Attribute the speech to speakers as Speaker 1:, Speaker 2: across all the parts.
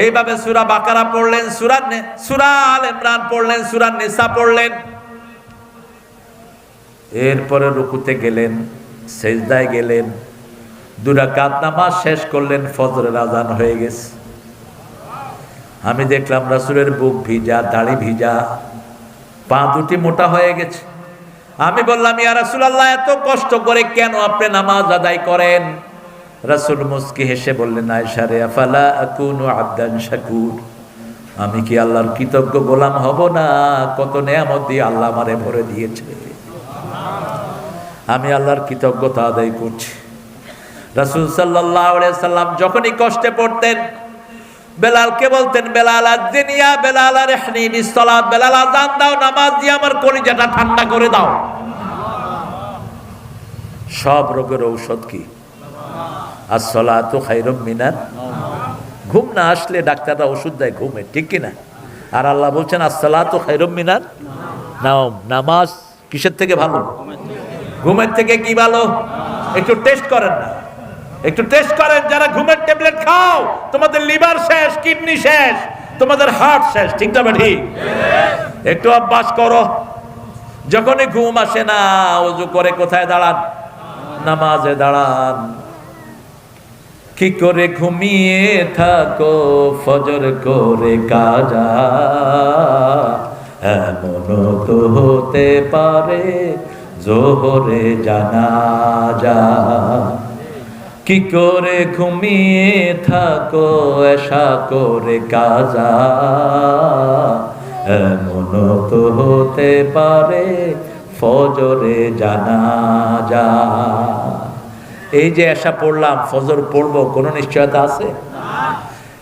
Speaker 1: এইভাবে সুরা বাকারা পড়লেন, সুরা সূরা আল ইমরান পড়লেন, সুরা নিসা পড়লেন। এরপরে রুকুতে গেলেন, সেজদায় গেলেন দুরাকাত নামাজ শেষ করলেন, ফজরের আজান হয়ে গেছে। আমি দেখলাম রাসূলের বুক ভিজা, দাড়ি ভিজা, পা দুটি মোটা হয়ে গেছে। আমি বললাম, ইয়া রাসূলুল্লাহ, এত কষ্ট করে কেন আপনি নামাজ আদায় করেন? রাসূল মুস্কি হেসে বললেন, আয়েশা রে, আফালা আকুনু আবদান শাকুর? আমি কি আল্লাহর কৃতজ্ঞ গোলাম হব না? কত নেয়ামত দিয়ে আল্লাহ আমারে ভরে দিয়েছে। আমি আল্লাহর কৃতজ্ঞতা আদায় করছি। রাসূল সাল্লাম যখনই কষ্টে পড়তেন, বেলালকে বলতেন, বেলাল আদিনিয়া বেলাল রেহনি বিসসালাত বেলাল, আজান দাও, নামাজ দিয়ে আমার কলিজাটা ঠান্ডা করে দাও। সব রোগের ঔষধ কি? আসসালাতু খায়রুম মিনার ঘুম না আসলে ডাক্তাররা ওষুধ দেয় ঘুমে, ঠিক কি না? আর আল্লাহ বলছেন, আসসালাতু খায়রুম মিনার নাও নামাজ কিসের থেকে ভালো? ঘুমের থেকে কি ভালো? একটু টেস্ট করেন না। একটু টেস্ট করেন, যারা ঘুমের ট্যাবলেট খাও, তোমাদের লিভার শেষ, কিডনি শেষ, তোমাদের হার্ট শেষ, ঠিক না ঠিক একটু অভ্যাস করো। যখনই ঘুম আসে না, অজু করে কোথায় দাঁড়ান? নামাজে দাঁড়ান। কি করে ঘুমিয়ে থাকো? ফজর করে কাজা। এমন তো হতে পারে জোহরে জানা যা কি করে ঘুমিয়ে থাকো? এসা করে কাজা। এমন তো হতে পারে ফজরে জানা যা এই যে এসা পড়লাম, ফজর পড়ব, কোনো নিশ্চয়তা আছে?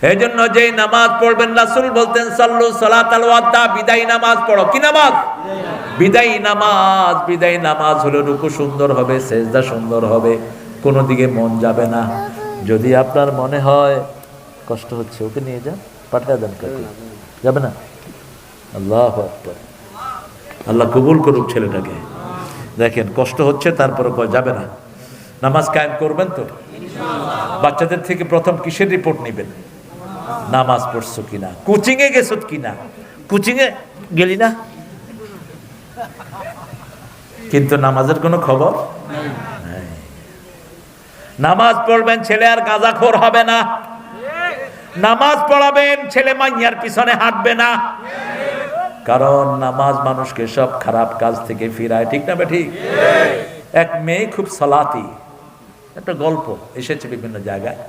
Speaker 1: এই জন্য যে নামাজ পড়বেন, রাসুল বলতেন, সাল্লু সালাত আল ওয়াদ্দা বিদায় নামাজ পড়ো। কি নামাজ? বিদায়ী নামাজ বিদায়ী নামাজ হলে রুকু সুন্দর হবে, সেজদা সুন্দর হবে, কোনো দিকে মন যাবে না। যদি আপনার মনে হয়, কষ্ট হচ্ছে, ওকে নিয়ে যান, পাঠিয়ে দেন কাকে। যাবে না? আল্লাহ আল্লাহ কবুল করুক ছেলেটাকে। দেখেন, কষ্ট হচ্ছে, তারপরে কয়, যাবে না। নামাজ কায়েম করবেন তো? বাচ্চাদের থেকে প্রথম কিসের রিপোর্ট নেবেন? নামাজ পড়ছো কিনা? কোচিং এ গেছো কিনা? কোচিং এ গেলি না? কিন্তু নামাজের কোনো খবর? নামাজ পড়বেন, ছেলে আর গাঁজাখোর হবে না। নামাজ পড়াবেন, ছেলে মাইয়ার পিছনে হাঁটবে না। কারণ নামাজ মানুষকে সব খারাপ কাজ থেকে ফিরায়, ঠিক না ঠিক? এক মেয়ে খুব সালাতি। একটা গল্প এসেছে বিভিন্ন জায়গায়।